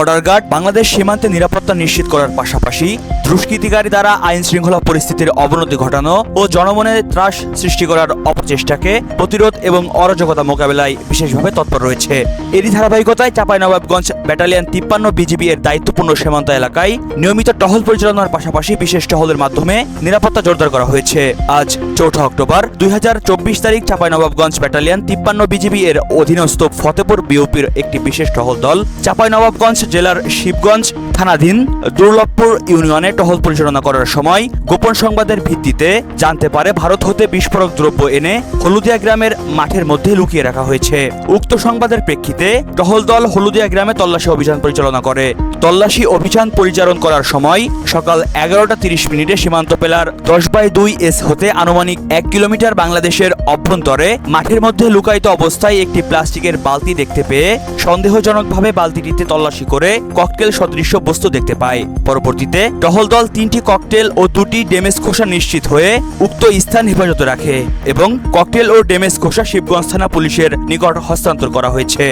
Border guard Bangladesh সীমান্তে নিরাপত্তা নিশ্চিত করার পাশাপাশি দুষ্কৃতিকারী দ্বারা আইন শৃঙ্খলা পরিস্থিতির অবনতি ঘটানো ও জনমনে ত্রাস সৃষ্টি করার অপচেষ্টাকে প্রতিরোধ এবং অরাজকতা মোকাবেলায় বিশেষভাবে তৎপর রয়েছে। এরই ধারাবাহিকতায় চাঁপাইনবাবগঞ্জ ব্যাটালিয়ন তিপ্পান্ন বিজিবি এর দায়িত্বপূর্ণ সীমান্ত এলাকায় নিয়মিত টহল পরিচালনার পাশাপাশি বিশেষ টহলের মাধ্যমে নিরাপত্তা জোরদার করা হয়েছে। আজ চৌঠা অক্টোবর দুই হাজার চব্বিশ তারিখ চাঁপাইনবাবগঞ্জ ব্যাটালিয়ন তিপ্পান্ন বিজিবি এর অধীনস্থ ফতেপুর বিওপির একটি বিশেষ টহল দল চাঁপাইনবাবগঞ্জ জেলার শিবগঞ্জ থানাধীন দুর্লভপুর ইউনিয়নে টহল পরিচালনা করার সময় গোপন সংবাদের ভিত্তিতে জানতে পারে ভারত হতে বিস্ফোরক দ্রব্য এনে হলুদিয়া গ্রামের মাঠের মধ্যে লুকিয়ে রাখা হয়েছে। উক্ত সংবাদের প্রেক্ষিতে টহল দল হলুদিয়া গ্রামে তল্লাশি অভিযান পরিচালনা করে। তল্লাশি অভিযান পরিচালন করার সময় সকাল এগারোটা তিরিশ মিনিটে সীমান্ত পেলার দশ বাই দুই এস হতে আনুমানিক এক কিলোমিটার বাংলাদেশের অভ্যন্তরে মাঠের মধ্যে লুকায়িত অবস্থায় একটি প্লাস্টিকের বালতি দেখতে পেয়ে সন্দেহজনকভাবে বালতিটিতে তল্লাশি করে ককটেল সদৃশ্য বস্তু দেখতে পায়। পরবর্তীতে টহল দল তিনটি ককটেল ও দুটি ডেমেজ খোসা নিশ্চিত হয়ে উক্ত স্থান হেফাজতে রাখে এবং ককটেল ও ডেমেজ খোসা শিবগঞ্জ থানা পুলিশের নিকট হস্তান্তর করা হয়েছে।